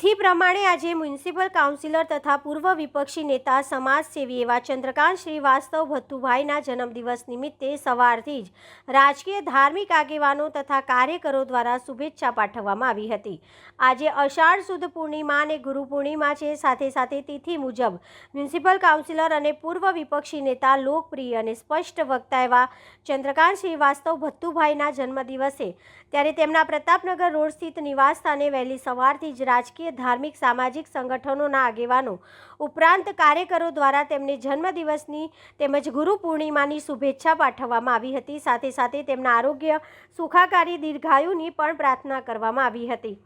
તિથિ પ્રમાણે આજે મ્યુનિસિપલ કાઉન્સિલર તથા પૂર્વ વિપક્ષી નેતા, સમાજસેવી એવા ચંદ્રકાંત શ્રીવાસ્તવ ભત્તુભાઈના જન્મદિવસ નિમિત્તે સવારથી જ રાજકીય, ધાર્મિક આગેવાનો તથા કાર્યકરો દ્વારા શુભેચ્છા પાઠવવામાં આવી હતી. આજે અષાઢ સુદ પૂર્ણિમા અને ગુરુ પૂર્ણિમા છે. સાથે સાથે તિથિ મુજબ મ્યુનિસિપલ કાઉન્સિલર અને પૂર્વ વિપક્ષી નેતા લોકપ્રિય અને સ્પષ્ટ વક્તા એવા ચંદ્રકાંત શ્રીવાસ્તવ ભત્તુભાઈના જન્મદિવસે. ત્યારે તેમના પ્રતાપનગર રોડ સ્થિત નિવાસ સ્થાને વહેલી સવારથી જ રાજકીય ધાર્મિક સામાજિક સંગઠનોના આગેવાનો ઉપરાંત કાર્યકરો દ્વારા તેમને જન્મદિવસની તેમજ ગુરુ પૂર્ણિમાની શુભેચ્છા પાઠવવામાં આવી હતી. સાથે સાથે તેમના આરોગ્ય સુખાકારી દીર્ઘાયુની પણ પ્રાર્થના કરવામાં આવી હતી.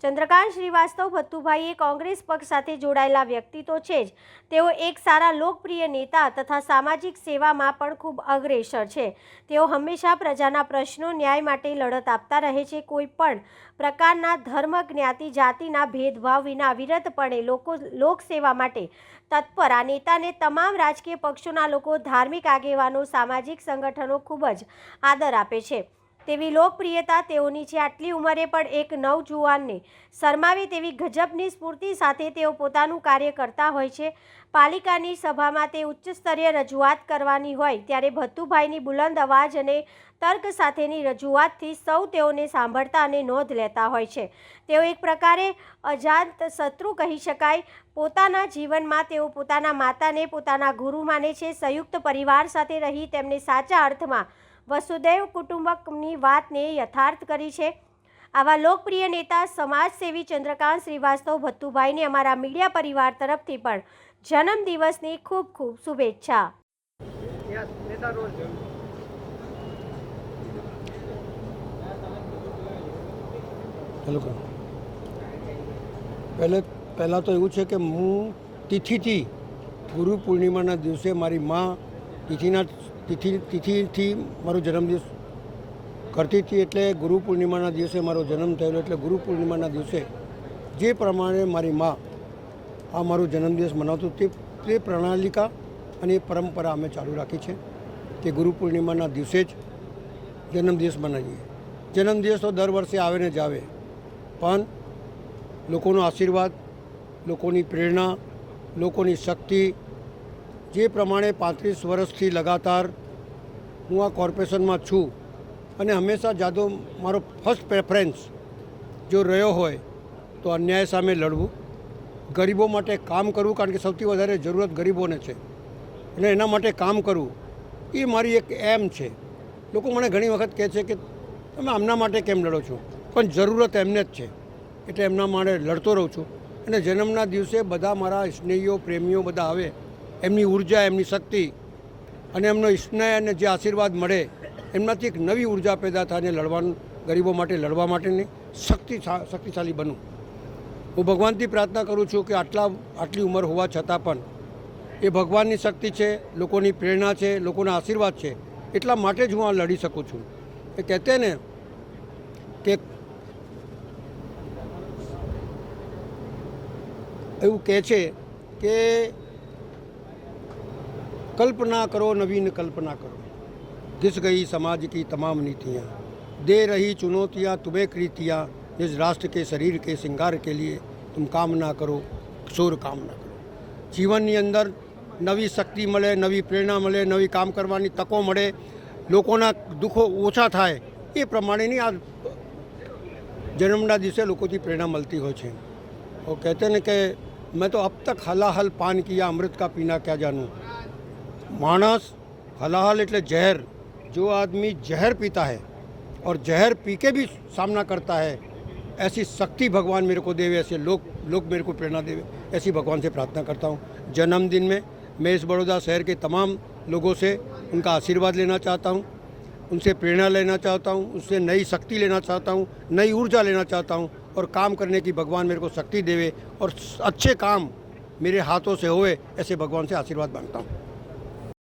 ચંદ્રકાંત શ્રીવાસ્તવ ભત્તુભાઈ એ કોંગ્રેસ પક્ષ સાથે જોડાયેલા વ્યક્તિ તો છે જ. તેઓ એક સારા લોકપ્રિય નેતા તથા સામાજિક સેવામાં પણ ખૂબ અગ્રેસર છે. તેઓ હંમેશા પ્રજાના પ્રશ્નો ન્યાય માટે લડત આપતા રહે છે. કોઈ પણ પ્રકારના ધર્મ, જ્ઞાતિ, જાતિના ભેદભાવ વિના વિરતપણે લોકો લોકસેવા માટે તત્પર. આ નેતાને તમામ રાજકીય પક્ષોના લોકો ધાર્મિક આગેવાનો, સામાજિક સંગઠનો ખૂબ જ આદર આપે છે. તેવી લોકપ્રિયતા તેઓની છે. આટલી ઉંમરે પણ એક નવજુવાનને શરમાવે તેવી ગજબની સ્ફૂર્તિ સાથે તેઓ પોતાનું કાર્ય કરતા હોય છે. પાલિકાની સભામાં તે ઉચ્ચ સ્તરીય રજૂઆત કરવાની હોય ત્યારે ભત્તુભાઈની બુલંદ અવાજ અને તર્ક સાથેની રજૂઆતથી સૌ તેઓને સાંભળતા અને નોંધ લેતા હોય છે. તેઓ એક પ્રકારે અજાત શત્રુ કહી શકાય. પોતાના જીવનમાં તેઓ પોતાના માતાને પોતાના ગુરુ માને છે. સંયુક્ત પરિવાર સાથે રહી તેમને સાચા અર્થમાં વસુદૈવ કુટુંબકની વાતને યથાર્થ કરી છે. આવા લોકપ્રિય નેતા સમાજસેવી ચંદ્રકાંત શ્રીવાસ્તવ ભત્તુભાઈને અમારા મીડિયા પરિવાર તરફથી પણ જન્મદિવસની ખૂબ ખૂબ શુભેચ્છા. પહેલે, પહેલાં તો એવું છે કે હું તિથિથી ગુરુ પૂર્ણિમાના દિવસે મારી મા તિથિના તિથિ, તિથિથી મારો જન્મદિવસ કરતી હતી એટલે ગુરુ પૂર્ણિમાના દિવસે મારો જન્મ થયેલો, એટલે ગુરુ પૂર્ણિમાના દિવસે જે પ્રમાણે મારી મા આ મારો જન્મદિવસ મનાવતું તે તે પ્રણાલિકા અને પરંપરા અમે ચાલુ રાખી છે કે ગુરુ પૂર્ણિમાના દિવસે જ જન્મદિવસ મનાવીએ. જન્મદિવસ તો દર વર્ષે આવે ને જ આવે, પણ લોકોનો આશીર્વાદ, લોકોની પ્રેરણા, લોકોની શક્તિ જે પ્રમાણે પાંત્રીસ વર્ષથી લગાતાર હું આ કોર્પોરેશનમાં છું અને હંમેશા જાદવ મારો ફર્સ્ટ પ્રેફરન્સ જો રહ્યો હોય તો અન્યાય સામે લડવું, ગરીબો માટે કામ કરવું કારણ કે સૌથી વધારે જરૂરત ગરીબોને છે અને એના માટે કામ કરવું, એ મારી એક એમ છે. લોકો મને ઘણી વખત કહે છે કે તમે આમના માટે કેમ લડો છો? પણ જરૂરત એમને જ છે. એટલે એમના માટે લડતો રહું છું અને જન્મના દિવસે બધા મારા સ્નેહીઓ, પ્રેમીઓ બધા આવે એમની ઊર્જા, એમની શક્તિ અને એમનો સ્નેહ અને જે આશીર્વાદ મળે, એમનાથી એક નવી ઊર્જા પેદા થાય અને લડવાનું, ગરીબો માટે લડવા માટેની શક્તિ શક્તિશાળી બનું. હું ભગવાનથી પ્રાર્થના કરું છું કે આટલા, આટલી ઉંમર હોવા છતાં પણ એ ભગવાનની શક્તિ છે, લોકોની પ્રેરણા છે, લોકોના આશીર્વાદ છે, એટલા માટે જ હું આ લડી શકું છું. એ કહેતે ને કે એવું કહે છે કે कल्पना करो नवीन कल्पना करो घिस गई समाज की तमाम नीतियाँ दे रही चुनौतियाँ तुम्हें कृतियाँ जिस राष्ट्र के शरीर के श्रृंगार के लिए तुम काम ना કરો શોર કામ ના કરો જીવનની અંદર નવી શક્તિ મળે નવી પ્રેરણા મળે નવી કામ કરવાની તકો મળે લોકોના દુઃખો ઓછા થાય એ પ્રમાણેની આ જન્મના દિવસે લોકોથી પ્રેરણા મળતી હોય છે वो कहते हैं कि मैं तो अब तक हलाहल पान किया अमृत का पीना क्या जानूं मानस हलाहल એટલે जहर जो आदमी जहर पीता है और जहर पी के भी सामना करता है ऐसी शक्ति भगवान मेरे को देवे ऐसे लोग लोग मेरे को प्रेरणा देवे ऐसी भगवान से प्रार्थना करता हूँ जन्मदिन में मैं इस बड़ौदा शहर के तमाम लोगों से उनका आशीर्वाद लेना चाहता हूँ उनसे प्रेरणा लेना चाहता हूँ उससे नई शक्ति लेना चाहता हूँ नई ऊर्जा लेना चाहता हूँ और काम करने की भगवान मेरे को शक्ति देवे और अच्छे काम मेरे हाथों से होए ऐसे भगवान से आशीर्वाद मांगता हूँ